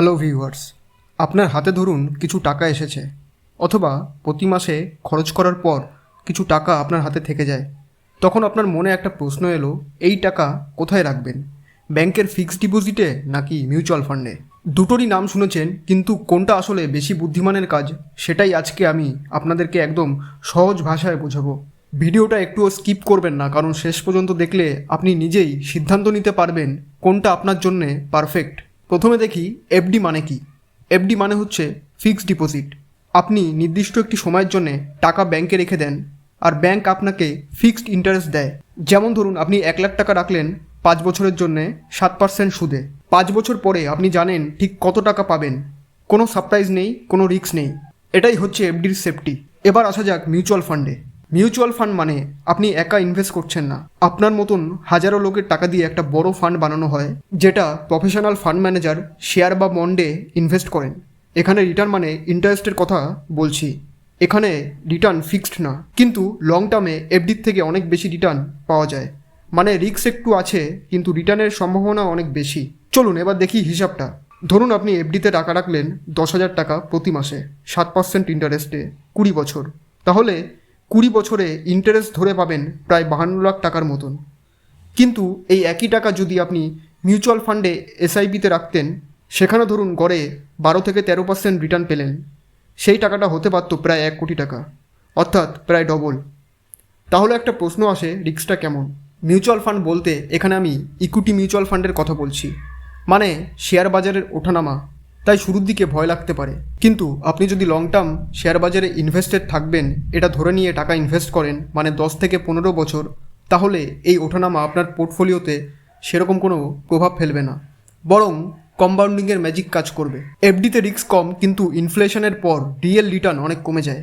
Hello viewers আপনার হাতে ধরুন কিছু টাকা এসেছে, অথবা প্রতি মাসে খরচ করার পর কিছু টাকা আপনার হাতে থেকে যায়। তখন আপনার মনে একটা প্রশ্ন এলো, এই টাকা কোথায় রাখবেন? ব্যাংকের ফিক্সড ডিপোজিটে নাকি মিউচুয়াল ফান্ডে? দুটোরই নাম শুনেছেন, কিন্তু কোনটা আসলে বেশি বুদ্ধিমানের কাজ, সেটাই আজকে আমি আপনাদেরকে একদম সহজ ভাষায় বোঝাবো। ভিডিওটা একটুও স্কিপ করবেন না, কারণ শেষ পর্যন্ত দেখলে আপনি নিজেই সিদ্ধান্ত নিতে পারবেন কোনটা আপনার জন্যে পারফেক্ট প্রথমে দেখি এফডি মানে কি? এফডি মানে হচ্ছে ফিক্সড ডিপোজিট আপনি নির্দিষ্ট একটি সময়ের জন্য টাকা ব্যাংকে রেখে দেন, আর ব্যাংক আপনাকে ফিক্সড ইন্টারেস্ট দেয়। যেমন ধরুন, আপনি এক লাখ টাকা রাখলেন পাঁচ বছরের জন্যে সাত পার্সেন্ট সুদে। পাঁচ বছর পরে আপনি জানেন ঠিক কত টাকা পাবেন। কোনো সারপ্রাইজ নেই, কোনো রিস্ক নেই। এটাই হচ্ছে এফডির সেফটি এবার আসা যাক মিউচুয়াল ফান্ডে মিউচুয়াল ফান্ড মানে আপনি একা ইনভেস্ট করছেন না। আপনার মতন হাজারো লোকের টাকা দিয়ে একটা বড় ফান্ড বানানো হয়, যেটা প্রফেশনাল ফান্ড ম্যানেজার শেয়ার বা বন্ডে ইনভেস্ট করেন। এখানে রিটার্ন মানে ইন্টারেস্টের কথা বলছি। এখানে রিটার্ন ফিক্সড না, কিন্তু লং টার্মে এফডির থেকে অনেক বেশি রিটার্ন পাওয়া যায়। মানে রিস্ক একটু আছে, কিন্তু রিটার্নের সম্ভাবনা অনেক বেশি। চলুন এবার দেখি হিসাবটা। ধরুন আপনি এফডিতে টাকা রাখলেন দশ হাজার টাকা প্রতি মাসে, সাত পার্সেন্ট ইন্টারেস্টে, কুড়ি বছর। তাহলে কুড়ি বছরে ইন্টারেস্ট ধরে পাবেন প্রায় বাহান্ন লাখ টাকার মতন। কিন্তু এই একই টাকা যদি আপনি মিউচুয়াল ফান্ডে এসআইপিতে রাখতেন, সেখানে ধরুন গড়ে বারো থেকে তেরো পার্সেন্ট রিটার্ন পেলেন, সেই টাকাটা হতে পারতো প্রায় এক কোটি টাকা, অর্থাৎ প্রায় ডবল তাহলে একটা প্রশ্ন আসে রিস্কটা কেমন? মিউচুয়াল ফান্ড বলতে এখানে আমি ইকুইটি মিউচুয়াল ফান্ডের কথা বলছি। মানে শেয়ার বাজারের ওঠানামা। তাই শুরুর দিকে ভয় লাগতে পারে। কিন্তু আপনি যদি লং টার্ম শেয়ার বাজারে ইনভেস্টেড থাকবেন, এটা ধরে নিয়ে টাকা ইনভেস্ট করেন মানে দশ থেকে পনেরো বছর, তাহলে এই ওঠানামা আপনার পোর্টফোলিওতে সেরকম কোনো প্রভাব ফেলবে না। বরং কম্পাউন্ডিংয়ের ম্যাজিক কাজ করবে। এফডিতে রিস্ক কম, কিন্তু ইনফ্লেশনের পর রিয়েল রিটার্ন অনেক কমে যায়।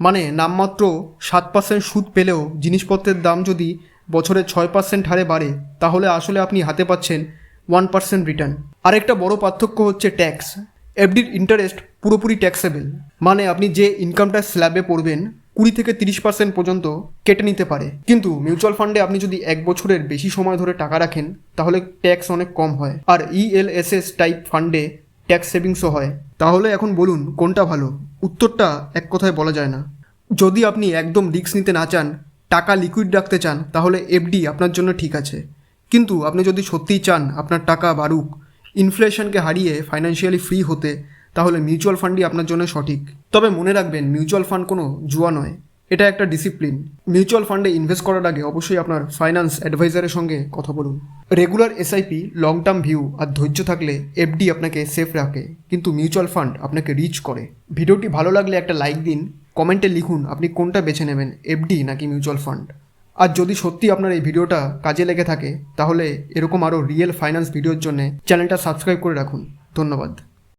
মানে নামমাত্র সাত পার্সেন্ট সুদ পেলেও জিনিসপত্রের দাম যদি বছরে ছয় পার্সেন্ট হারে বাড়ে, তাহলে আসলে আপনি হাতে পাচ্ছেন ওয়ান পার্সেন্ট রিটার্ন আরেকটা বড় পার্থক্য হচ্ছে ট্যাক্স এফডির ইন্টারেস্ট পুরোপুরি ট্যাক্সেবল মানে আপনি যে ইনকামটা স্ল্যাবে পড়বেন, কুড়ি থেকে তিরিশ পার্সেন্ট পর্যন্ত কেটে নিতে পারে। কিন্তু মিউচুয়াল ফান্ডে আপনি যদি এক বছরের বেশি সময় ধরে টাকা রাখেন, তাহলে ট্যাক্স অনেক কম হয়। আর ইএলএসএস টাইপ ফান্ডে ট্যাক্স সেভিংসও হয়। তাহলে এখন বলুন, কোনটা ভালো? উত্তরটা এক কথায় বলা যায় না। যদি আপনি একদম রিস্ক নিতে না চান, টাকা লিকুইড রাখতে চান, তাহলে এফডি আপনার জন্য ঠিক আছে। কিন্তু আপনি যদি সত্যিই চান, আপনার টাকা বাড়ুক ইনফ্লেশনকে হারিয়ে ফাইন্যান্সিয়ালি ফ্রি হতে, তাহলে মিউচুয়াল ফান্ডই আপনার জন্য সঠিক। তবে মনে রাখবেন মিউচুয়াল ফান্ড কোনো জুয়া নয়। এটা একটা ডিসিপ্লিন মিউচুয়াল ফান্ডে ইনভেস্ট করার আগে অবশ্যই আপনার ফাইন্যান্স অ্যাডভাইজারের সঙ্গে কথা বলুন। Regular SIP long term view আর ধৈর্য থাকলে এফডি আপনাকে সেফ রাখে, কিন্তু মিউচুয়াল ফান্ড আপনাকে রিচ করে। ভিডিওটি ভালো লাগলে একটা লাইক দিন কমেন্টে লিখুন আপনি কোনটা বেছে নেবেন এফডি নাকি মিউচুয়াল ফান্ড আর যদি সত্যি আপনার এই ভিডিওটা কাজে লেগে থাকে, তাহলে এরকম আরও রিয়েল ফাইন্যান্স ভিডিওর জন্য চ্যানেলটা সাবস্ক্রাইব করে রাখুন। ধন্যবাদ।